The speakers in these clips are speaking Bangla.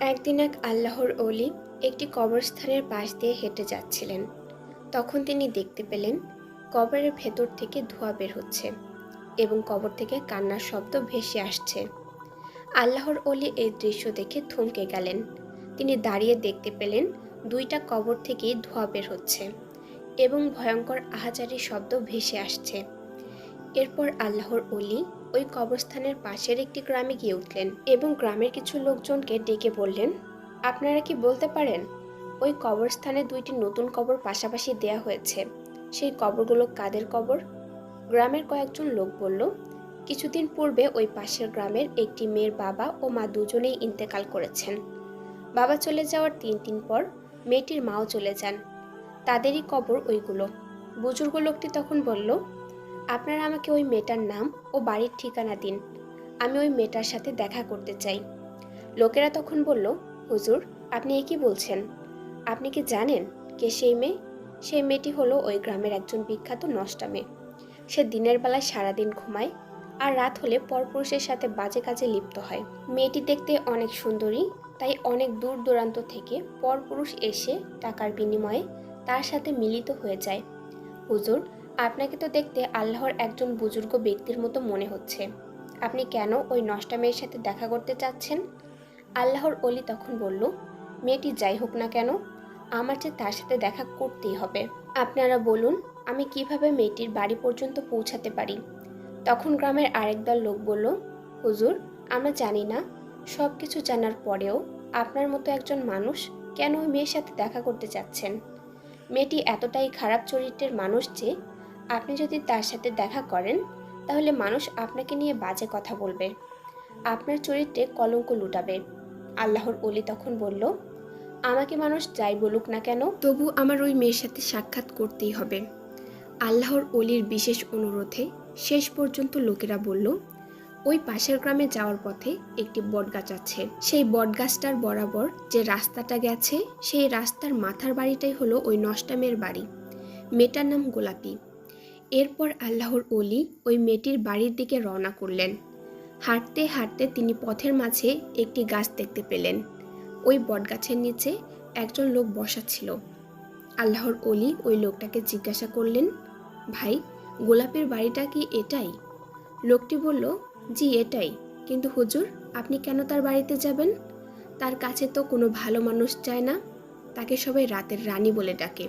একদিন এক আল্লাহর অলি একটি কবরস্থানের পাশ দিয়ে হেঁটে যাচ্ছিলেন। তখন তিনি দেখতে পেলেন, কবরের ভেতর থেকে ধোঁয়া বের হচ্ছে এবং কবর থেকে কান্নার শব্দ ভেসে আসছে। আল্লাহর অলি এই দৃশ্য দেখে থমকে গেলেন। তিনি দাঁড়িয়ে দেখতে পেলেন, দুইটা কবর থেকেই ধোঁয়া বের হচ্ছে এবং ভয়ঙ্কর আহাজারি শব্দ ভেসে আসছে। এরপর আল্লাহর অলি ওই কবরস্থানের পাশের একটি গ্রামে গিয়ে উঠলেন এবং গ্রামের কিছু লোকজনকে ডেকে বললেন, আপনারা কি বলতে পারেন? ওই কবরস্থানে দুইটি নতুন কবর পাশাপাশি দেয়া হয়েছে। সেই কবরগুলো কাদের কবর? গ্রামের কয়েকজন লোক বলল, কিছুদিন পূর্বে ওই পাশের গ্রামের একটি মেয়ের বাবা ও মা দুজনেই ইন্তেকাল করেছেন। বাবা চলে যাওয়ার তিন দিন পর মেয়েটির মাও চলে যান। তাদেরই কবর ওইগুলো। বুজুর্গ লোকটি তখন বলল আপনারা আমাকে ওই মেয়েটার নাম ও বাড়ির ঠিকানা দিন। আমি ওই মেয়েটার সাথে দেখা করতে চাই। লোকেরা তখন বলল, হুজুর, আপনি এ বলছেন? আপনি কি জানেন কে সেই মেয়ে? সেই মেয়েটি হলো ওই গ্রামের একজন বিখ্যাত নষ্টা মেয়ে। সে দিনের বেলায় সারাদিন ঘুমায় আর রাত হলে পরপুরুষের সাথে বাজে কাজে লিপ্ত হয়। মেয়েটি দেখতে অনেক সুন্দরী, তাই অনেক দূর দূরান্ত থেকে পরপুরুষ এসে টাকার বিনিময়ে তার সাথে মিলিত হয়ে যায়। হুজুর আপনাকে তো দেখতে আল্লাহর একজন বুজুর্গ ব্যক্তির মতো মনে হচ্ছে। আপনি কেন ওই নষ্টা মেয়ের সাথে দেখা করতে চাচ্ছেন? আল্লাহর অলি তখন বলল, মেয়েটি যাই হোক না কেন, আমার যে তার সাথে দেখা করতেই হবে। আপনারা বলুন, আমি কীভাবে মেয়েটির বাড়ি পর্যন্ত পৌঁছাতে পারি? তখন গ্রামের আরেক দল লোক বলল, হুজুর, আমরা জানি না। সব কিছু জানার পরেও আপনার মতো একজন মানুষ কেন ওই মেয়ের সাথে দেখা করতে চাচ্ছেন? মেয়েটি এতটাই খারাপ চরিত্রের মানুষ যে আপনি যদি তার সাথে দেখা করেন, তাহলে মানুষ আপনাকে নিয়ে বাজে কথা বলবে। আপনার চরিত্রে কলঙ্ক লুটাবে। আল্লাহর অলি তখন বলল, আমাকে মানুষ যাই বলুক না কেন, তবু আমার ওই মেয়ের সাথে সাক্ষাৎ করতেই হবে। আল্লাহর অলির বিশেষ অনুরোধে শেষ পর্যন্ত লোকেরা বলল, ওই পাশের গ্রামে যাওয়ার পথে একটি বটগাছ আছে। সেই বটগাছটার বরাবর যে রাস্তাটা গেছে, সেই রাস্তার মাথার বাড়িটাই হলো ওই নষ্টামের বাড়ি। মেয়েটার নাম গোলাপি। এরপর আল্লাহর অলি ওই মেয়েটির বাড়ির দিকে রওনা করলেন। হাঁটতে হাঁটতে তিনি পথের মাঝে একটি গাছ দেখতে পেলেন। ওই বটগাছের নিচে একজন লোক বসা ছিল। আল্লাহর অলি ওই লোকটাকে জিজ্ঞাসা করলেন, ভাই, গোলাপের বাড়িটা কি এটাই? লোকটি বলল, জি, এটাই। কিন্তু হুজুর, আপনি কেন তার বাড়িতে যাবেন? তার কাছে তো কোনো ভালো মানুষ চায় না। তাকে সবাই রাতের রানী বলে ডাকে।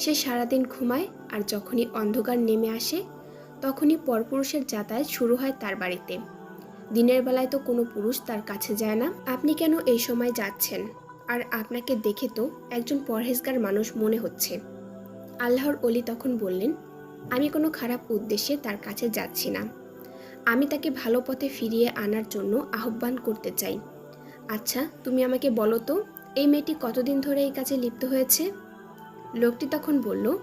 সে সারাদিন ঘুমায় আর যখনই অন্ধকার নেমে আসে, তখনই পরপুরুষের যাতায়াত শুরু হয় তার বাড়িতে। দিনের বেলায় তো কোনো পুরুষ তার কাছে যায় না। আপনি কেন এই সময় যাচ্ছেন? আর আপনাকে দেখে তো একজন পরহেজগার মানুষ মনে হচ্ছে। আল্লাহর অলি তখন বললেন, আমি কোনো খারাপ উদ্দেশ্যে তার কাছে যাচ্ছি না। আমি তাকে ভালো পথে ফিরিয়ে আনার জন্য আহ্বান করতে চাই। আচ্ছা তুমি আমাকে বলো তো, এই মেয়েটি কতদিন ধরে এই কাজে লিপ্ত হয়েছে? লোকটি তখন বলল,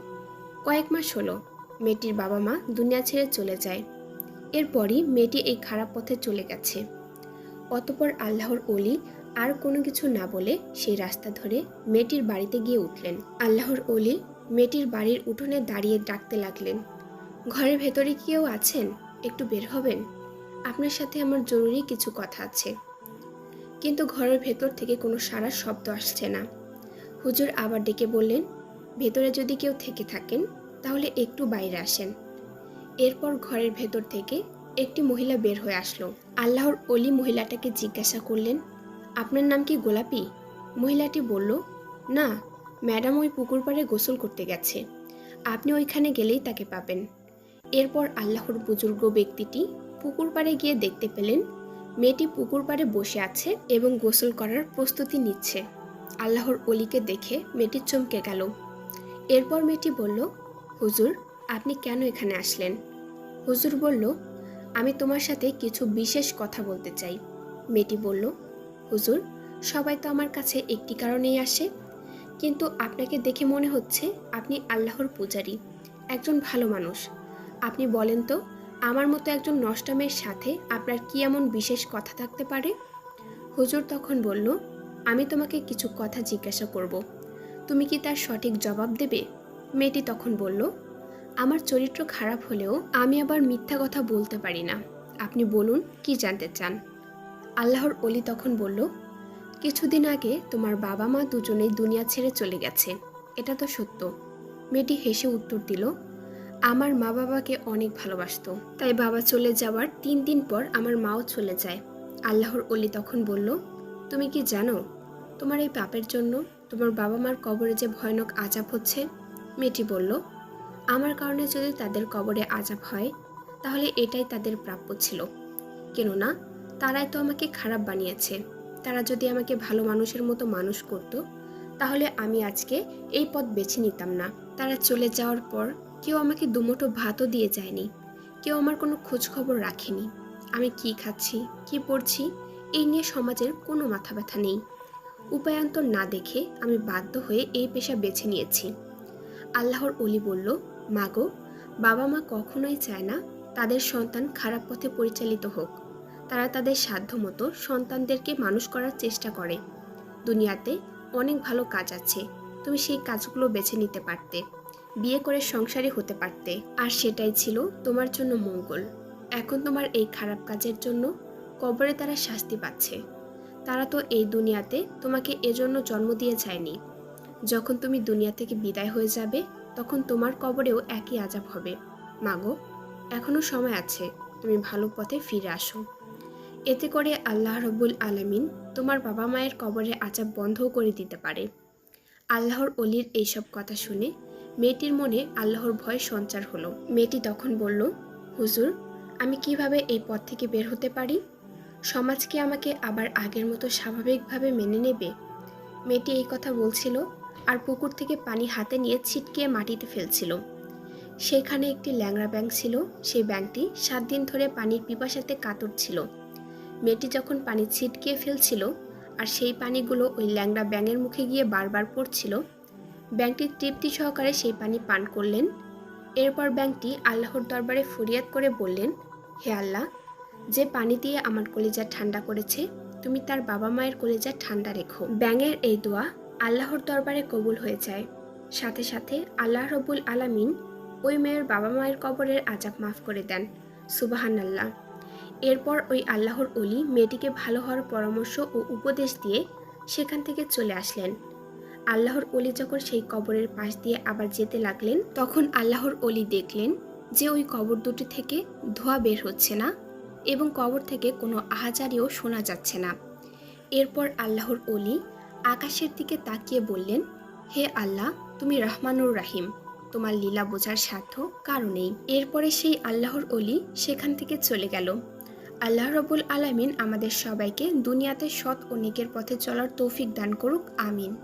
কয়েক মাস হলো, মেয়েটির বাবা মা দুনিয়া ছেড়ে চলে যায়। এরপরই মেয়েটি এই খারাপ পথে চলে গেছে। অতপর আল্লাহর অলি আর কোনো কিছু না বলে সেই রাস্তা ধরে মেয়েটির বাড়িতে গিয়ে উঠলেন। আল্লাহর অলি মেয়েটির বাড়ির উঠোনে দাঁড়িয়ে ডাকতে লাগলেন, ঘরের ভেতরে কেউ আছেন? একটু বের হবেন? আপনার সাথে আমার জরুরি কিছু কথা আছে। কিন্তু ঘরের ভেতর থেকে কোনো সারা শব্দ আসছে না। হুজুর আবার ডেকে বললেন ভেতরে যদি কেউ থেকে থাকেন, তাহলে একটু বাইরে আসেন। এরপর ঘরের ভেতর থেকে একটি মহিলা বের হয়ে আসলো। আল্লাহর অলি মহিলাটাকে জিজ্ঞাসা করলেন, আপনার নাম কি গোলাপি? মহিলাটি বলল, না, ম্যাডাম ওই পুকুর পাড়ে গোসল করতে গেছে। আপনি ওইখানে গেলেই তাকে পাবেন। এরপর আল্লাহর বুজুর্গ ব্যক্তিটি পুকুর পাড়ে গিয়ে দেখতে পেলেন, মেয়েটি পুকুর পাড়ে বসে আছে এবং গোসল করার প্রস্তুতি নিচ্ছে। আল্লাহর অলিকে দেখে মেয়েটি চমকে গেল। এরপর মেয়েটি বলল, হুজুর, আপনি কেন এখানে আসলেন? হুজুর বলল, আমি তোমার সাথে কিছু বিশেষ কথা বলতে চাই। মেয়েটি বলল, হুজুর, সবাই তো আমার কাছে একটি কারণেই আসে। কিন্তু আপনাকে দেখে মনে হচ্ছে আপনি আল্লাহর পূজারী, একজন ভালো মানুষ। আপনি বলেন তো, আমার মতো একজন নষ্টামের সাথে আপনার কি এমন বিশেষ কথা থাকতে পারে? হুজুর তখন বলল, আমি তোমাকে কিছু কথা জিজ্ঞাসা করব। তুমি কি তার সঠিক জবাব দেবে? মেয়েটি তখন বলল, আমার চরিত্র খারাপ হলেও আমি আবার মিথ্যা কথা বলতে পারি না। আপনি বলুন, কি জানতে চান? আল্লাহর অলি তখন বলল, কিছুদিন আগে তোমার বাবা মা দুজনেই দুনিয়া ছেড়ে চলে গেছে। এটা তো সত্য। মেয়েটি হেসে উত্তর দিল, আমার মা বাবাকে অনেক ভালোবাসতো। তাই বাবা চলে যাওয়ার তিন দিন পর আমার মাও চলে যায়। আল্লাহর অলি তখন বলল, তুমি কি জানো তোমার এই পাপের জন্য তোমার বাবা মার কবরে যে ভয়ানক আজাব হচ্ছে, মেয়েটি বলল, আমার কারণে যদি তাদের কবরে আজাব হয়, তাহলে এটাই তাদের প্রাপ্য ছিল। কেননা, তারাই তো আমাকে খারাপ বানিয়েছে। তারা যদি আমাকে ভালো মানুষের মতো মানুষ করত, তাহলে আমি আজকে এই পথ বেছে নিতাম না। তারা চলে যাওয়ার পর কেউ আমাকে দুমুঠো ভাতও দিয়ে যায়নি। কেউ আমার কোনো খোঁজখবর রাখেনি। আমি কি খাচ্ছি, কি পড়ছি, এই নিয়ে সমাজের কোনো মাথা ব্যথা নেই। উপায়ান্তর না দেখে আমি বাধ্য হয়ে এই পেশা বেছে নিয়েছি। আল্লাহর অলি বলল, মাগো, বাবা মা কখনোই চায় না তাদের সন্তান খারাপ পথে পরিচালিত হোক। তারা তাদের সাধ্যমতো সন্তানদেরকে মানুষ করার চেষ্টা করে। দুনিয়াতে অনেক ভালো কাজ আছে, তুমি সেই কাজগুলো বেছে নিতে পারতে। বিয়ে করে সংসারী হতে পারতে। আর সেটাই ছিল তোমার জন্য মঙ্গল। এখন তোমার এই খারাপ কাজের জন্য কবরে তারা শাস্তি পাচ্ছে। তারা তো এই দুনিয়াতে তোমাকে এজন্য জন্ম দিয়ে যায়নি যখন তুমি দুনিয়া থেকে বিদায় হয়ে যাবে, তখন তোমার কবরেও একই আজাব হবে। মাগো এখনও সময় আছে, তুমি ভালো পথে ফিরে আসো। এতে করে আল্লাহ রব্বুল আলামিন তোমার বাবা মায়ের কবরে আজাব বন্ধও করে দিতে পারে। আল্লাহর অলির এইসব কথা শুনে মেয়েটির মনে আল্লাহর ভয় সঞ্চার হলো। মেয়েটি তখন বলল, হুজুর, আমি কীভাবে এই পথ থেকে বের হতে পারি? সমাজ কি আমাকে আবার আগের মতো স্বাভাবিকভাবে মেনে নেবে? মেয়েটি এই কথা বলছিল আর পুকুর থেকে পানি হাতে নিয়ে ছিটকে মাটিতে ফেলছিল। সেখানে একটি ল্যাংড়া ব্যাঙ ছিল, সেই ব্যাঙটি সাত দিন ধরে পানির পিপাসাতে কাতর ছিল। মেয়েটি যখন পানি ছিটকিয়ে ফেলছিল আর সেই পানিগুলো ওই ল্যাংড়া ব্যাঙের মুখে গিয়ে বারবার পড়ছিল ব্যাংকটি তৃপ্তি সহকারে সেই পানি পান করলেন। এরপর ব্যাংকটি আল্লাহর দরবারে ফরিয়াদ করে বললেন, হে আল্লাহ যে পানি দিয়ে আমার কলিজা ঠান্ডা করেছে, তুমি তার বাবা মায়ের কলিজা ঠান্ডা রেখো। ব্যাঙের এই দোয়া আল্লাহর দরবারে কবুল হয়ে যায়। সাথে সাথে আল্লাহ রবুল আলামিন ওই মেয়ের বাবা মায়ের কবরের আজাব মাফ করে দেন। সুবাহান আল্লাহ এরপর ওই আল্লাহর অলি মেয়েটিকে ভালো হওয়ার পরামর্শ ও উপদেশ দিয়ে সেখান থেকে চলে আসলেন। আল্লাহর অলি যখন সেই কবরের পাশ দিয়ে আবার যেতে লাগলেন, তখন আল্লাহর অলি দেখলেন যে ওই কবর দুটি থেকে ধোঁয়া বের হচ্ছে না। এবং কবর থেকে কোনো আহাজারিও শোনা যাচ্ছে না। এরপর আল্লাহর অলি আকাশের দিকে তাকিয়ে বললেন, হে আল্লাহ, তুমি রহমানুর রাহিম। তোমার লীলা বোঝার সাধ্য কারও নেই। এরপরে সেই আল্লাহর অলি সেখান থেকে চলে গেল। আল্লাহ রবুল আলামিন আমাদের সবাইকে দুনিয়াতে সৎ ও নেকের পথে চলার তৌফিক দান করুক, আমিন।